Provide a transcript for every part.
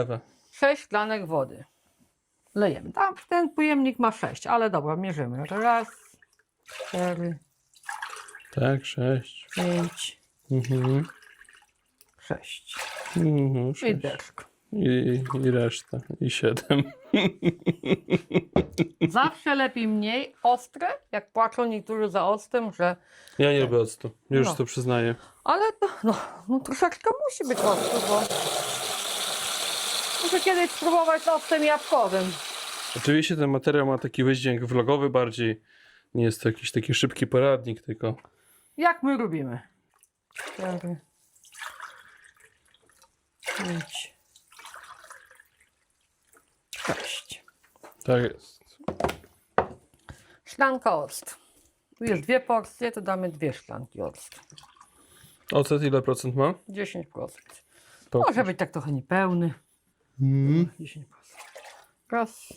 Lewe. 6 szklanek wody. Lejemy. Tam ten pojemnik ma 6, ale dobra, mierzymy. Raz, cztery, Tak, sześć. pięć, Mhm. sześć. Mhm, I sześć. deszk. I, I reszta. I siedem. Zawsze lepiej mniej ostre, jak płaczą niektórzy za ostrym, że Ja nie lubię octu. Już No. to przyznaję. ale to, no, no troszeczkę musi być ostry, bo muszę kiedyś spróbować z octem jabłkowym. Oczywiście ten materiał ma taki wydźwięk vlogowy bardziej. Nie jest to jakiś taki szybki poradnik, tylko Jak my lubimy. Pięć, sześć. tak jest. Szklanka octu. Tu jest dwie porcje, to damy dwie szklanki octu. Ocet ile procent ma? 10%. Pokaż. Może być tak trochę niepełny. Mhm. 10%. Raz.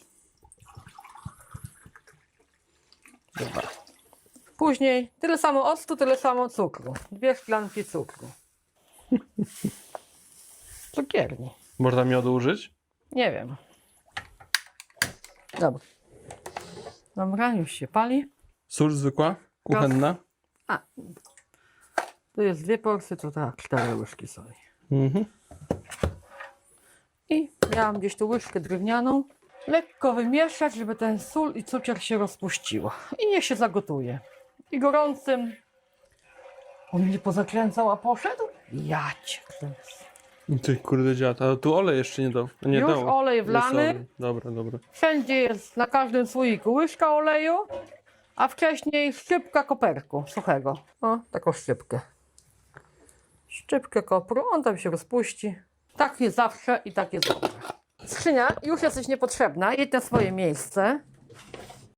Dwa. Później tyle samo octu, tyle samo cukru. Dwie szklanki cukru. Cukierni. Można miodu użyć? Nie wiem. Dobra. Dobra, już się pali. Sól zwykła? Kuchenna? A. Tu jest dwie porcje, to tak, cztery łyżki soli. Mhm. I miałam gdzieś tu łyżkę drewnianą. Lekko wymieszać, żeby ten sól i cukier się rozpuściło. I niech się zagotuje. I gorącym... On mnie pozakręcał, a poszedł? Ja cię kręcę. Ty kurde dziad, ale tu olej jeszcze nie dał. Nie Już dało. olej Jest wlany. olej. Dobra, dobra. Wszędzie jest na każdym słoiku łyżka oleju, a wcześniej szczypka koperku suchego. O, taką szczypkę. Szczypkę kopru, on tam się rozpuści. Tak jest zawsze i tak jest dobrze. Skrzynia już jest niepotrzebna, jedź na swoje miejsce.